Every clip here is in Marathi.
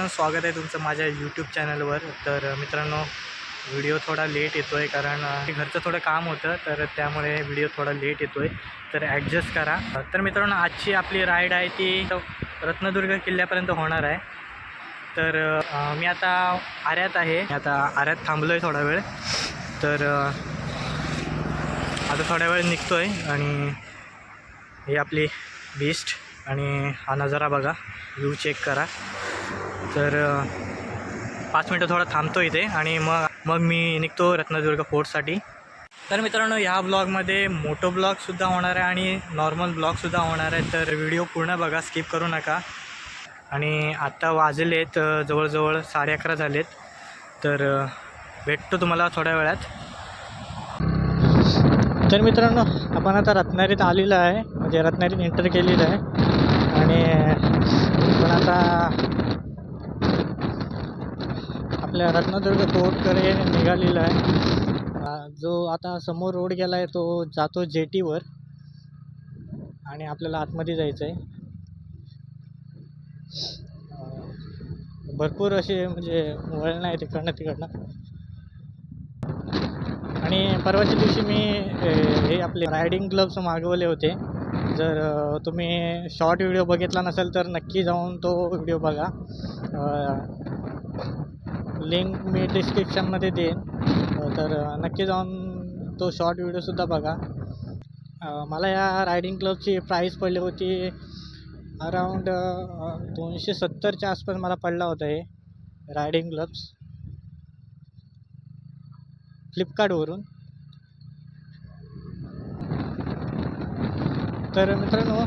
मित्रांनो स्वागत आहे तुमचं माझ्या यूट्यूब चॅनलवर तर मित्रांनो व्हिडिओ थोडा लेट येतो आहे कारण घरचं थोडं काम होतं तर त्यामुळे व्हिडिओ थोडा लेट येतो आहे तर ॲडजस्ट करा. तर मित्रांनो आजची आपली राईड आहे ती रत्नदुर्ग किल्ल्यापर्यंत होणार आहे. तर मी आता आऱ्यात आहे. आता आऱ्यात थांबलो आहे थोडा वेळ. तर आता थोड्या वेळ निघतो आहे आणि ही आपली बीस्ट आणि हा नजारा बघा. व्ह्यू चेक करा. तर पाच मिनटं थोडा थांबतो इथे आणि मग मग मी निघतो रत्नदुर्ग फोर्टसाठी. तर मित्रांनो ह्या ब्लॉगमध्ये मोटो ब्लॉगसुद्धा होणार आहे आणि नॉर्मल ब्लॉगसुद्धा होणार आहे तर व्हिडिओ पूर्ण बघा स्किप करू नका. आणि आत्ता वाजलेत जवळजवळ साडे अकरा झालेत. तर भेटतो तुम्हाला थोड्या वेळात. तर मित्रांनो आपण आता रत्नागिरीत आलेलो आहे म्हणजे रत्नागिरीत एंटर केलेलं आहे. आणि पण आता आपल्या रत्नदुर्ग पोर्टकडे निघालेला आहे. जो आता समोर रोड गेला आहे तो जातो जेटीवर आणि आपल्याला आतमध्ये जायचं आहे भरपूर असे म्हणजे वळण आहे तिकडनं तिकडनं. आणि परवाच्या दिवशी मी हे आपले रायडिंग ग्लब्स मागवले होते. जर तुम्ही शॉर्ट व्हिडिओ बघितला नसेल तर नक्की जाऊन तो व्हिडिओ बघा. लिंक मी डिस्क्रिप्शनमध्ये देईन. तर नक्की जाऊन तो शॉर्ट व्हिडिओसुद्धा बघा. मला या रायडिंग क्लबची प्राईस पडली होती अराऊंड दोनशे सत्तरच्या आसपास मला पडला होता हे रायडिंग क्लब्स फ्लिपकार्टवरून तर मित्रांनो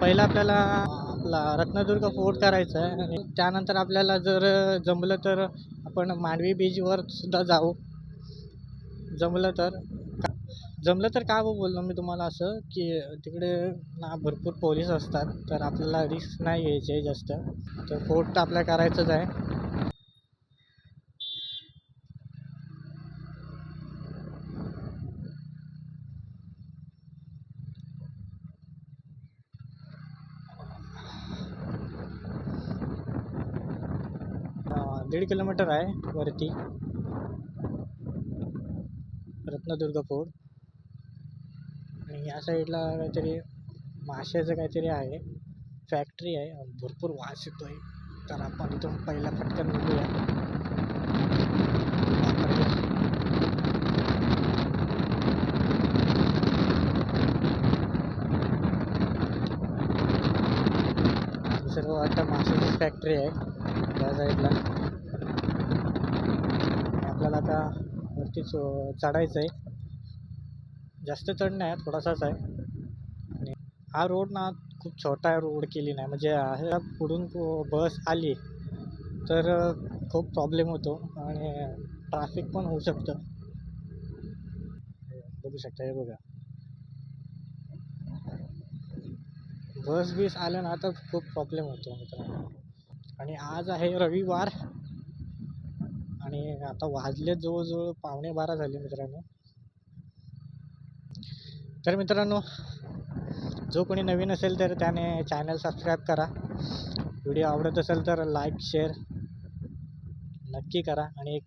पहिला आपल्याला आपला रत्नदुर्ग फोर्ट करायचा आहे आणि त्यानंतर आपल्याला जर जमलं तर आपण मांडवी बीचवर सुद्धा जाऊ जमलं तर. जमलं तर का बोललो मी तुम्हाला असं की तिकडे ना भरपूर पोलीस असतात तर आपल्याला रिस्क नाही घ्यायची आहे जास्त. तर फोर्ट तर आपल्या करायचंच आहे. दीड किलोमीटर आहे वरती. रत्नदुर्ग फोर्ट. आणि या साईडला काहीतरी माशाचं काहीतरी आहे. फॅक्टरी आहे. भरपूर वास येतो आहे तर आपण इथून पहिला पटकन निघूया. बापरे. सर्व वाटतं माशाची फॅक्टरी आहे. त्या साईडला. आपल्याला आता वरती चढायचं आहे जास्त चढ नाही आहे, थोडासाच आहे. आणि हा रोड ना खूप छोटा रोड केली नाही. म्हणजे पुढून बस आली तर खूप प्रॉब्लेम होतो आणि ट्रॅफिक पण होऊ शकतं. बघू शकता हे बघा. बस बीस आलं ना तर खूप प्रॉब्लेम होतो मित्रांनो. आणि आज आहे रविवार. आणि आता वाजले जवळजवळ पावणे बारा झाले मित्रांनो. तर मित्रांनो जो कोणी नवीन असेल तर त्याने चॅनल सबस्क्राईब करा. व्हिडिओ आवडत असेल तर लाईक शेअर नक्की करा आणि एक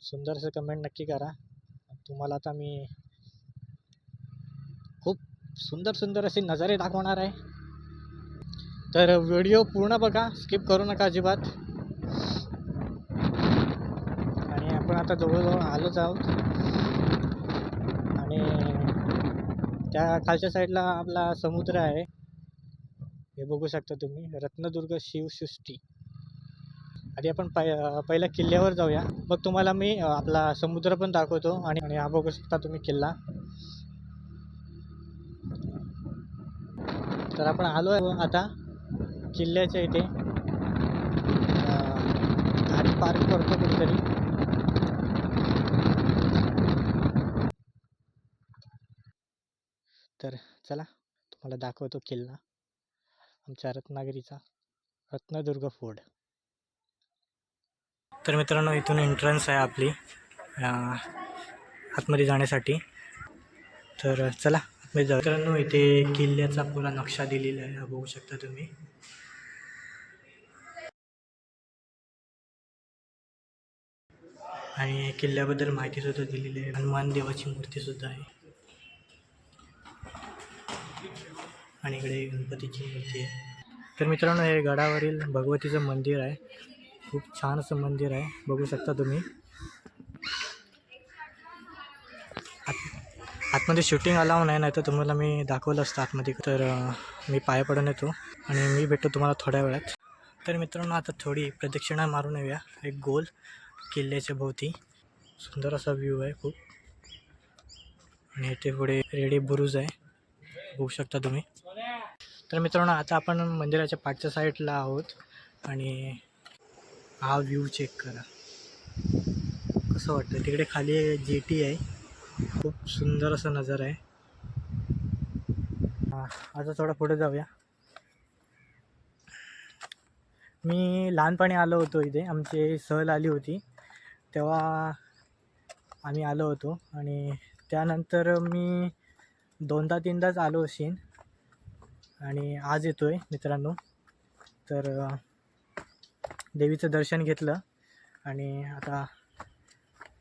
सुंदरसं कमेंट नक्की करा. तुम्हाला आता मी खूप सुंदर सुंदर असे नजारे दाखवणार आहे. तर व्हिडिओ पूर्ण बघा स्किप करू नका अजिबात आणि आपण आता जवळजवळ आलोच आहोत. आणि त्या खालच्या साईडला आपला समुद्र आहे. हे बघू शकता तुम्ही. रत्नदुर्ग शिवसृष्टी आधी आपण पै पहिल्या किल्ल्यावर जाऊया. मग तुम्हाला मी आपला समुद्र पण दाखवतो आणि हा बघू शकता तुम्ही किल्ला. तर आपण आलो आहे आता किल्ल्याच्या इथे. गाडी पार्क करतो कुठेतरी. तर चला तुम्हाला दाखवतो किल्ला. आमच्या रत्नागिरीचा रत्नदुर्ग फोर्ड तर मित्रांनो इथून एंट्रन्स आहे आपली आतमध्ये जाण्यासाठी. तर चला आतमध्ये जाऊ. मित्रांनो इथे किल्ल्याचा पुरा नक्षा दिलेला आहे बघू शकता तुम्ही. आणि किल्ल्याबद्दल माहितीसुद्धा दिलेली आहे. हनुमान देवाची मूर्तीसुद्धा आहे. आणि इकडे गणपतीची मूर्ती आहे. तर मित्रांनो हे गडावरील भगवतीचं मंदिर आहे. खूप छान असं मंदिर आहे. बघू शकता तुम्ही. आत आतमध्ये शूटिंग अलाव नाही नाही तर तुम्हाला मी दाखवलं असतं आतमध्ये. तर मी पाया पडून येतो आणि मी भेटतो तुम्हाला थोड्या वेळात. तर मित्रांनो आता थोडी प्रदक्षिणा मारून येऊया. एक गोल किल्ल्याच्या भोवती. सुंदर असा व्ह्यू आहे खूप. आणि इथे पुढे रेडी बुरुज आहे. बघू शकता तुम्ही. तर मित्रांनो आता आपण मंदिराच्या पाठच्या साईडला आहोत आणि हा व्ह्यू चेक करा. कसं वाटतं तिकडे खाली जेटी आहे. खूप सुंदर असा नजारा आहे. आता थोडा पुढे जाऊया. मी लहानपणी आलो होतो इथे. आमची सहल आली होती. तेव्हा आम्ही आलो होतो आणि त्यानंतर मी दोनदा तीनदाच आलो असेन आणि आज येतो आहे मित्रांनो. तर देवीचं दर्शन घेतलं. आणि आता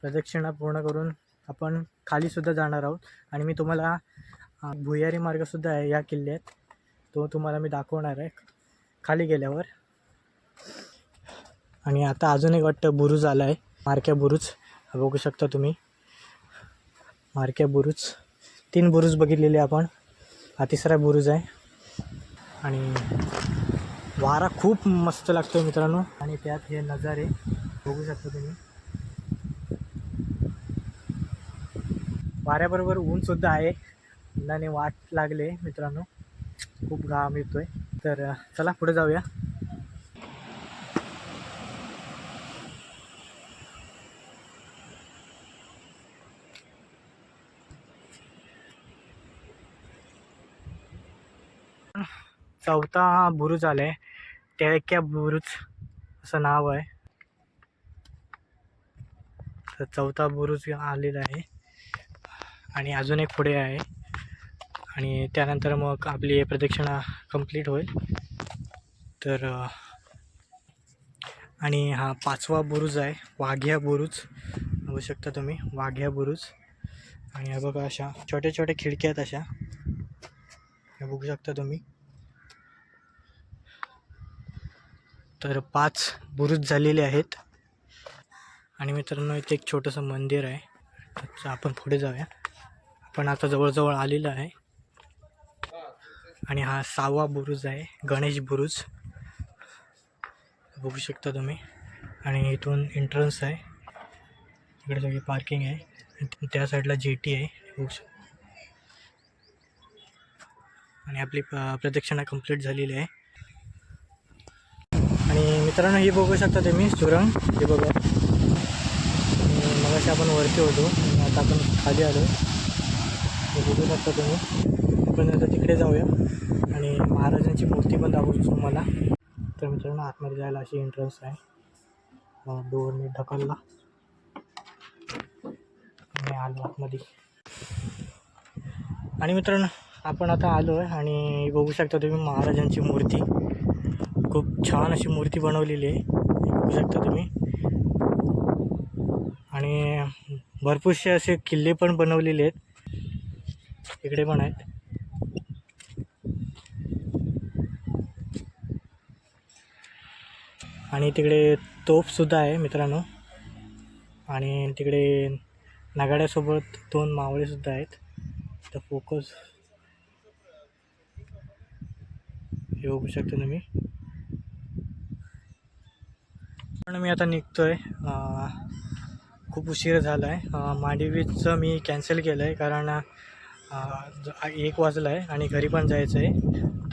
प्रदक्षिणा पूर्ण करून आपण खालीसुद्धा जाणार आहोत. आणि मी तुम्हाला भुयारी मार्गसुद्धा आहे या किल्ल्यात. तो तुम्हाला मी दाखवणार आहे. खाली गेल्यावर. आणि आता अजून एक वाटतं बुरुज आला आहे मारक्या बुरुज. बघू शकता तुम्ही. मारक्या बुरुज. तीन बुरुज बघितलेले आपण. हा तिसरा बुरुज आहे. आणि वारा खूप मस्त लागतो मित्रांनो. आणि त्यात हे नजारे बघू शकता तुम्ही. वाऱ्याबरोबर ऊनसुद्धा आहे. उन्हाने वाट लागले मित्रांनो. खूप घाम येतोय. तर चला पुढे जाऊया. चौथा बुरुज आला आहे टेळक्या बुरुज असं नाव आहे. तर चौथा बुरुज आलेला आहे. आणि अजून एक पुढे आहे. आणि त्यानंतर मग आपली प्रदक्षिणा कंप्लीट होईल. तर आणि हा पाचवा बुरुज आहे. वाघ्या बुरुज. बघू शकता तुम्ही वाघ्या बुरुज. आणि हे बघा अशा छोट्या छोट्या खिडक्या आहेत अशा. हे बघू शकता तुम्ही. तर पाच बुरुज झालेले आहेत. आणि मित्रांनो इथे एक छोटंसं मंदिर आहे. तर आपण पुढे जाऊया. आपण आता जवळजवळ आलेलं आहे. आणि हा सहावा बुरुज आहे गणेश बुरुज. बघू शकता तुम्ही. आणि इथून एंट्रन्स आहे. इकडे सगळी पार्किंग आहे. त्या साईडला जेटी आहे. बघू शक आणि आपली प- प्रदक्षिणा कंप्लीट झालेली आहे. आणि मित्रांनो ही बघू शकता तुम्ही सुरंग. हे बघा. मग आपण वरती होतो आता आपण खाली आलो. हे बघू शकता तुम्ही. आपण आता तिकडे जाऊया. आणि महाराजांची मूर्ती पण दाखवू तुम्हाला. तर मित्रांनो आतमध्ये जायला अशी एंट्रन्स आहे. डोअरने ढकलला. आणि आलो आतमध्ये. आणि मित्रांनो आपण आता आलो आहे आणि बघू शकता तुम्ही महाराजांची मूर्ती. खूप छान अशी मूर्ती बनवलेली आहे. बघू शकता तुम्ही. आणि भरपूरसे असे किल्ले पण बनवलेले आहेत. इकडे पण आहेत. आणि तिकडे तोफसुद्धा आहे मित्रांनो. आणि तिकडे नगाड्यासोबत दोन मावळेसुद्धा आहेत. तर फोकस हे बघू शकता तुम्ही. पण मी आता निघतो आहे खूप उशीर झाला आहे मांडवीचं मी कॅन्सल केलं आहे कारण एक वाजला आहे आणि घरी पण जायचं आहे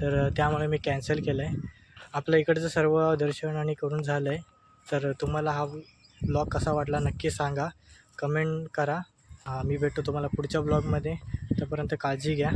तर त्यामुळे मी कॅन्सल केलं आहे आपल्या इकडचं सर्व दर्शन आणि करून झालं आहे तर तुम्हाला हा ब्लॉग कसा वाटला नक्की सांगा. कमेंट करा. मी भेटतो तुम्हाला पुढच्या ब्लॉगमध्ये. तोपर्यंत काळजी घ्या.